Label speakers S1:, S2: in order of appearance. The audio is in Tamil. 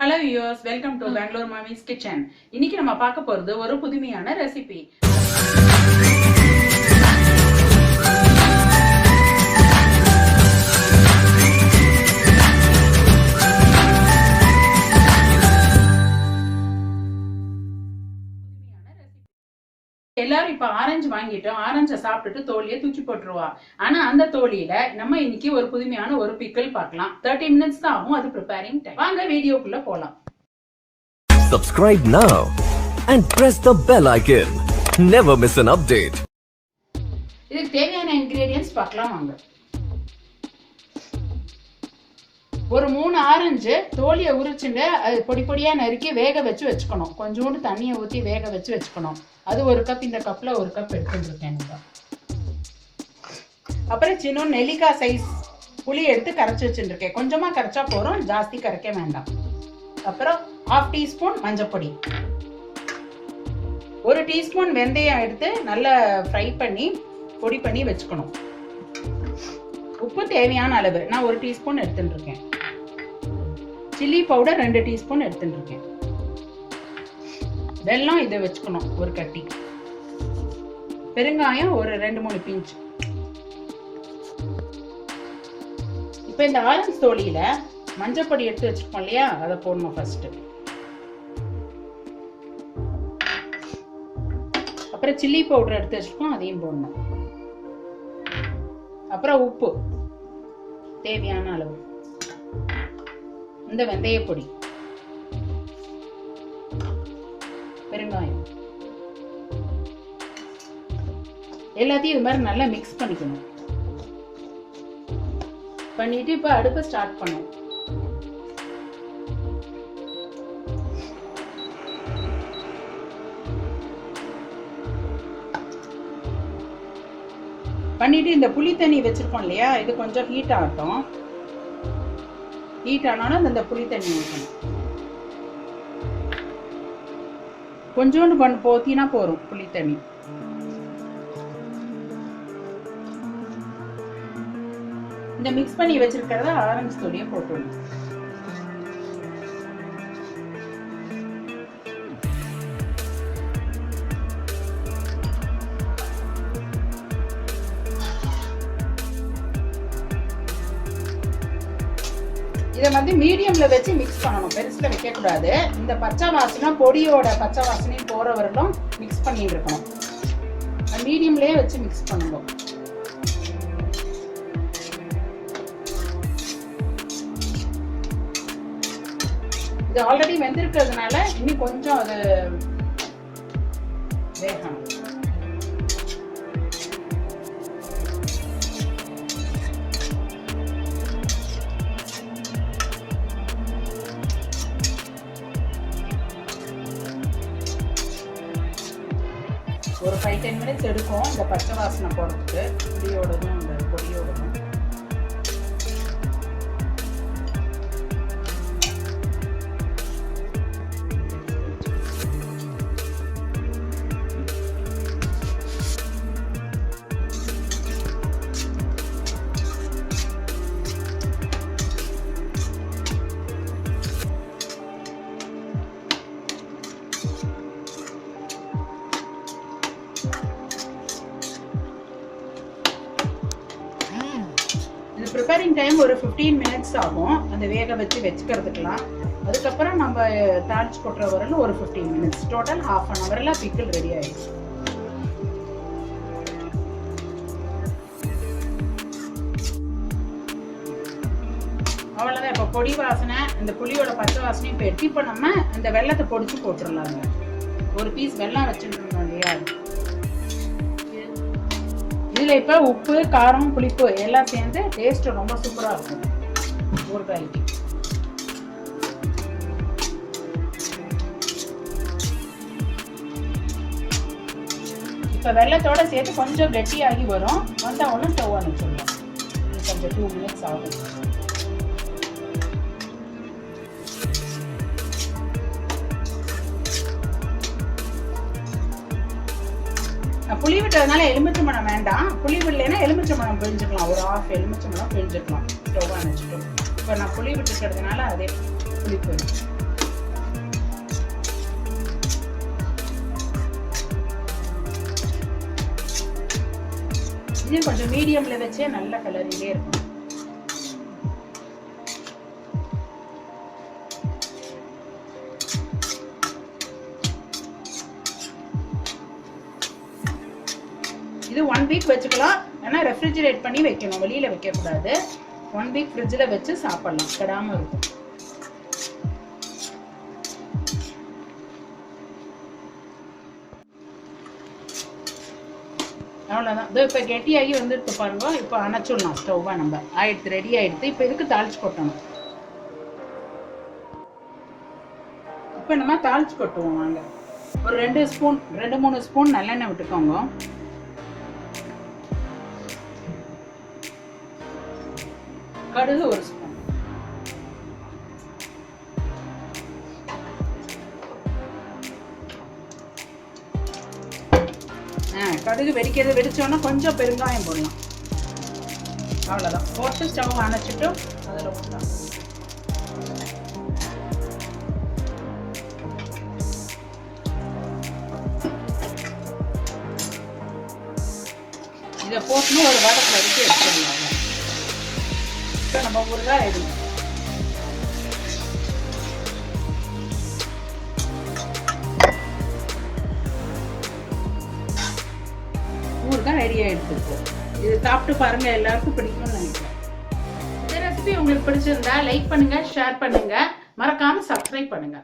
S1: Hello viewers welcome to Bangalore Mami's kitchen இன்னைக்கு நம்ம பார்க்க போறது ஒரு புதுமையான ரெசிபி எல்லாரும் இப்ப ஆரஞ்சு வாங்கிட்டோம் ஆரஞ்சை சாப்பிட்டுட்டு தோலியை தூக்கி போட்டுருவா. ஆனா அந்த தோலியில நம்ம இன்னைக்கு ஒரு புதுமையான ஒரு பிக்கல் பார்க்கலாம். தேர்ட்டி மினிட்ஸ் தான் ஆகும் அது ப்ரிப்பேரிங் டைம் வாங்க வீடியோக்குள்ள போலாம்.
S2: Subscribe now and press the bell icon. Never miss an update.
S1: இதுக்கு தேவையான இன்கிரீடியன்ஸ் பார்க்கலாம் வாங்க. ஒரு மூணு ஆரஞ்சு தோலியை உரிச்சுட்டு அது பொடி பொடியாக நறுக்கி வேக வச்சு வச்சுக்கணும். கொஞ்சோண்டு தண்ணியை ஊற்றி வேக வச்சு வச்சுக்கணும். அது ஒரு கப் இந்த கப்பில் ஒரு கப் எடுத்துருக்கேன் அப்புறம் சின்ன நெல்லிக்காய் சைஸ் புளி எடுத்து கரைச்சி வச்சுருக்கேன் கொஞ்சமாக கரைச்சா போகிறோம் ஜாஸ்தி கரைக்க வேண்டாம். அப்புறம் ஹாஃப் டீஸ்பூன் மஞ்சப்பொடி. ஒரு டீஸ்பூன் வெந்தயம் எடுத்து நல்லா ஃப்ரை பண்ணி பொடி பண்ணி வச்சுக்கணும். உப்பு தேவையான அளவு. நான் ஒரு டீஸ்பூன் எடுத்துட்டு இருக்கேன் சில்லி பவுடர் ரெண்டு டீஸ்பூன் எடுத்துட்டுருக்கேன். வெல்லம் இதை வச்சுக்கணும் ஒரு கட்டி. பெருங்காயம் ஒரு ரெண்டு மூணு பிஞ்சு. இப்போ இந்த ஆரஞ்சு தோலியில மஞ்சப்பொடி எடுத்து வச்சிருக்கோம் இல்லையா? அதை போடணும் ஃபர்ஸ்ட் அப்புறம் சில்லி பவுடர் எடுத்து வச்சிருக்கோம் அதையும் போடணும். அப்புறம் உப்பு தேவையான அளவு. இந்த வெந்தயப்பொடி பெருங்காயம். எல்லாத்தையும் இது மாதிரி நல்லா மிக்ஸ் பண்ணிக்கணும். பண்ணிட்டு இப்போ அடுப்பை ஸ்டார்ட் பண்ணும் பண்ணிட்டு இந்த புளி தண்ணி வச்சிருக்கோம் இல்லையா? இது கொஞ்சம் ஹீட் ஆகட்டும். ஹீட் ஆனாலும் அந்த புளி தண்ணி ஊற்றணும் கொஞ்சோண்டு பண்ணு போத்தினா போகிறோம் புளி தண்ணி. இந்த மிக்ஸ் பண்ணி வச்சிருக்கிறத ஆரஞ்சு தோலியை போட்டுடணும் இதை வந்து மீடியம்ல வச்சு மிக்ஸ் பண்ணணும். பெருசுல வைக்க கூடாது இந்த பச்சை வாசனை பொடியோட பச்சை வாசனையும் போகிற வரலும் மிக்ஸ் பண்ணிட்டு இருக்கணும். மீடியம்லயே வச்சு மிக்ஸ் பண்ணணும் இது ஆல்ரெடி வெந்திருக்கிறதுனால இன்னும் கொஞ்சம் அது ஒரு ஃபைவ் டென் மினிட்ஸ் எடுக்கும். இந்த பச்சை வாசனை போடுறதுக்கு முடியோடதும் இந்த டைம் ஒரு ஃபிஃப்டீன் மினிட்ஸ் ஆகும். அந்த வேக வச்சு வச்சுக்கிறதுக்கெலாம் அதுக்கப்புறம் நம்ம தாளிச்சு கொட்டுற வரலும் ஒரு fifteen minutes total half an ஹவரில் பிக்கிள் ரெடி ஆயிடுச்சு. அவ்வளோதான் இப்போ பொடி வாசனை இந்த புளியோட பச்சை வாசனையும் இப்போ எடுத்து இப்போ நம்ம இந்த வெள்ளத்தை பொடிச்சு போட்டுடலாங்க. ஒரு பீஸ் வெல்லம் வச்சுருந்தோம் இல்லையா? இதில் இப்போ உப்பு காரம் புளிப்பு எல்லாம் சேர்ந்து டேஸ்ட் ரொம்ப சூப்பராக இருக்கும். ஊறுகாய்க்கு இப்போ வெள்ளத்தோட சேர்த்து கொஞ்சம் கெட்டியாகி வரும். வந்தால் ஒன்றும் ஸ்டவ் அனுப்பிச்சிடலாம் கொஞ்சம் டூ மினிட்ஸ் ஆகும். புளி விட்டதுனால எலுமிச்சை எலுமிச்சம்பழம் வேண்டாம். புளி விடலைன்னா எலுமிச்சம்பழம் பிழிஞ்சுக்கலாம். ஒரு ஆஃப் எலுமிச்சம்பழம் பிழிஞ்சுக்கலாம். ஸ்டவ்வாக நினச்சிட்டோம் இப்போ நான் புளி விட்டுக்கிறதுனால அதே புளி போயிடுச்சு. இது கொஞ்சம் மீடியமில் வச்சே நல்ல கலரிலே இருக்கும். இது ஒன் வீக் வச்சுக்கலாம். ஆனால் ரெஃப்ரிஜிரேட் பண்ணி வைக்கணும். வெளியில வைக்கக்கூடாது. ஒன் வீக் ஃப்ரிட்ஜில் வச்சு சாப்பிடலாம். கெடாமல் இருக்கும். அவ்வளோதான் இதோ இப்போ கெட்டியாகி வந்துட்டு பாருங்க. இப்போ அணைச்சிடலாம் ஸ்டவ்வாக நம்ம. ஆயிடுத்து ரெடி ஆயிடுத்து. இப்போ இதுக்கு தாளிச்சு கொட்டணும்? இப்போ நம்ம தாளிச்சு கொட்டுவோம் வாங்க. ஒரு ரெண்டு ஸ்பூன் ரெண்டு மூணு ஸ்பூன் நல்லெண்ணெய் விட்டுக்கோங்க. கடுகு ஒரு ஸ்பூன். ஆ கடுகு வெடிக்கிறது வெடிச்சோன்னா கொஞ்சம் பெருங்காயம் போடலாம். அவ்வளோதான் போட்டு ஸ்டவ் அணைச்சிட்டு அதில் ஊற்றலாம் இதை போட்டுன்னு ஒரு வாரத்தில் வரைக்கும் எடுத்துடலாம். இப்போ நம்ம ஊறுகாய் தான் ஊறுகாய் ரெடி ஆயிடுச்சு இது சாப்பிட்டு பாருங்க எல்லாருக்கும் பிடிக்கும்னு நினைக்கிறேன். இந்த ரெசிபி உங்களுக்கு பிடிச்சிருந்தா லைக் பண்ணுங்க ஷேர் பண்ணுங்க. மறக்காம சப்ஸ்கிரைப் பண்ணுங்க.